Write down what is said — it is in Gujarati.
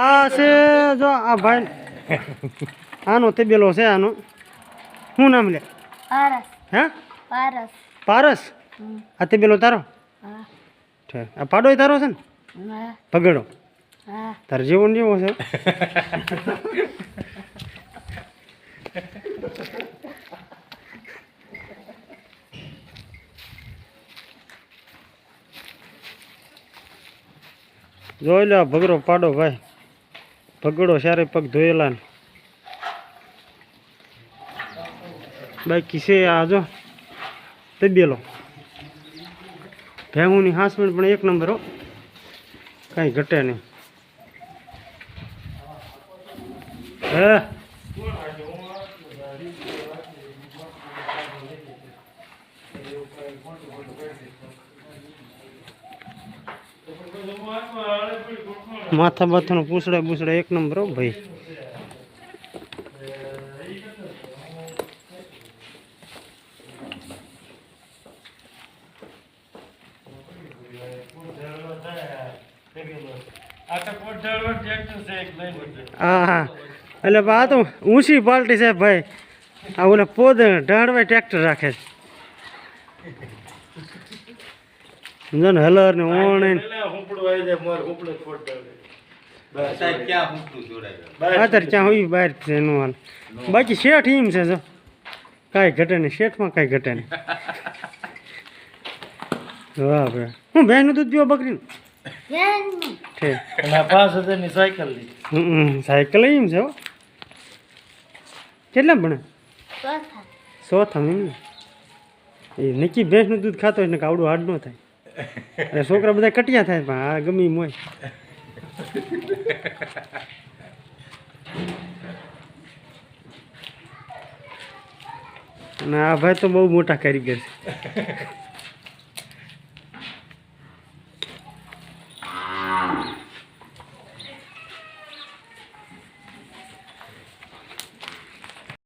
આ છે જો આ ભાઈ. આનો તબેલો છે આનો. શું નામ લે? પારસ. હે? પારસ. પારસ. આ તબેલો તારો? હા. આ પાડોય તારો છે ને? પગડો ભગડો. હા. તારે જીવન જેવો છે. જોઈ લે આ ભગડો પાડો ભાઈ. ભગડો સારે પગ ધોયેલા બાકી છે આ જો તબેલો. ભેહુની હાંસમેન્ટ પણ એક નંબર હો. કાંઈ ઘટે નહીં. હે? માથા બાથાનું પૂછડા પૂછડા એક નંબર હો ભાઈ. એટલે આ તો ઊંચી પાર્ટી છે ભાઈ. આ ઓલા પોદ ટ્રેક્ટર રાખે છે. સમજો ને હલર ને ઓણ ને સાહેબ ક્યાં હુંકલું જોડાય અત્યારે ક્યાં હોય બહાર છે એનું હાલ બાકી શેઠ એમ છે જો કાંઈ ઘટે નહીં શેઠમાં કાંઈ ઘટે નહીં વાહ ભાઈ હું બહેનનું દૂધ પીવા બકરીનું બેન ઠીક પાંચ હજારની સાયકલ લીધી હમ સાયકલ એમ છે હો કેટલા ભણે ચોથા સો થમ એમ ને એ નક્કી ભેંસનું દૂધ ખાતો હોય ને આવડું હાડ ન થાય અને છોકરા બધા કટિયા થાય, પણ આ ગમી મોય આ ભાઈ તો બહુ મોટા કારીગર છે.